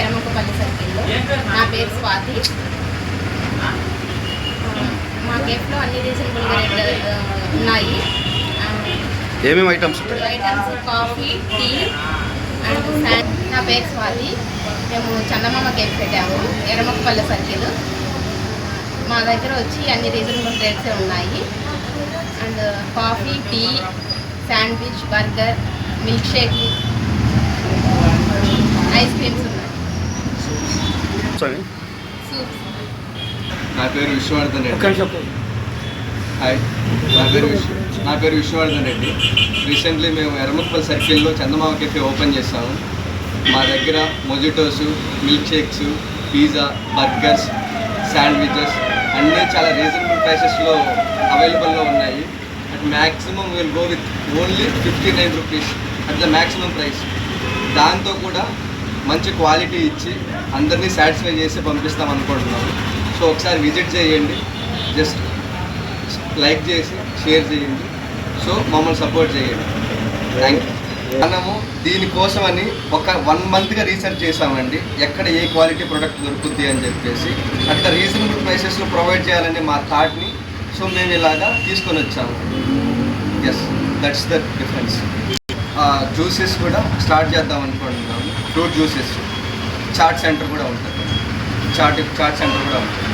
ఎరమకపల్లి సర్కిల్లో. నా పేరు స్వాతి. మా కేఫ్లో అన్ని రీజనబుల్ రేట్ ఉన్నాయి. ఏమేమి items items coffee tea and snack నా పేరు స్వాతి. మేము చందమామ కేక్ పెట్టాము ఎరమకపల్లి సర్కిల్. మా దగ్గర వచ్చి అన్ని రీజనబుల్ రేట్సే ఉన్నాయి. And coffee tea sandwich burger milk shake. నా పేరు విశ్వవర్ధన్ రెడ్డి. హాయ్. నా పేరు విశ్వ నా పేరు విశ్వవర్ధన్ రెడ్డి. రీసెంట్లీ మేము ఎర్రముక్కల్ సర్కిల్లో చందమామ కెఫే ఓపెన్ చేసాము మా దగ్గర mojitos milk shakes pizza burgers sandwiches అన్నీ చాలా రీజనబుల్ ప్రైసెస్లో అవైలబుల్లో ఉన్నాయి. At maximum will go with only fifty nine rupees at the maximum price. దాంతో కూడా మంచి క్వాలిటీ ఇచ్చి అందరినీ సాటిస్ఫై చేసి పంపిస్తాం అనుకుంటున్నాము. సో ఒకసారి విజిట్ చేయండి. జస్ట్ లైక్ చేసి షేర్ చేయండి. సో మమ్మల్ని సపోర్ట్ చేయండి. థ్యాంక్ యూ మనము దీనికోసమని ఒక వన్ మంత్గా రీసెర్చ్ చేసామండి. ఎక్కడ ఏ క్వాలిటీ ప్రొడక్ట్ దొరుకుద్ది అని చెప్పేసి అట్లా రీజనబుల్ ప్రైసెస్లో ప్రొవైడ్ చేయాలనే మా థాట్ని సో మేము ఇలాగా తీసుకొని వచ్చాము. Yes that's the difference juices కూడా స్టార్ట్ చేద్దాం అనుకుంటున్నాం ఫ్రూట్ జ్యూసెస్. చాట్ సెంటర్ కూడా ఉంటుంది. చాట్ చాట్ సెంటర్ కూడా ఉంటుంది.